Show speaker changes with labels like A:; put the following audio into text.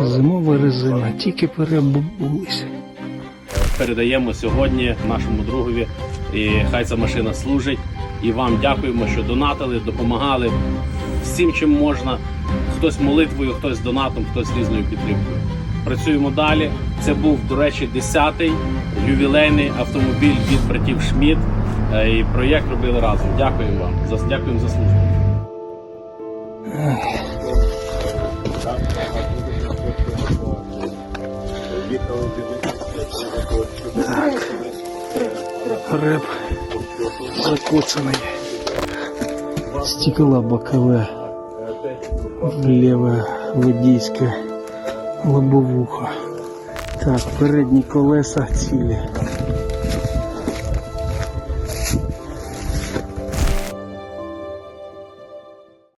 A: Зимова резина, тільки перебулися.
B: передаємо сьогодні нашому другові. І хай ця машина служить. І вам дякуємо, що донатили, допомагали всім, чим можна. Хтось молитвою, хтось донатом, хтось різною підтримкою. Працюємо далі. Це був, до речі, 10-й ювілейний автомобіль від братів Шмідт. Е, І проєкт робили разом. Дякуємо вам дякуємо за службу.
A: Реп закоцаний. Стекла бокове, леве водійське лобовуха. Так, передні колеса цілі.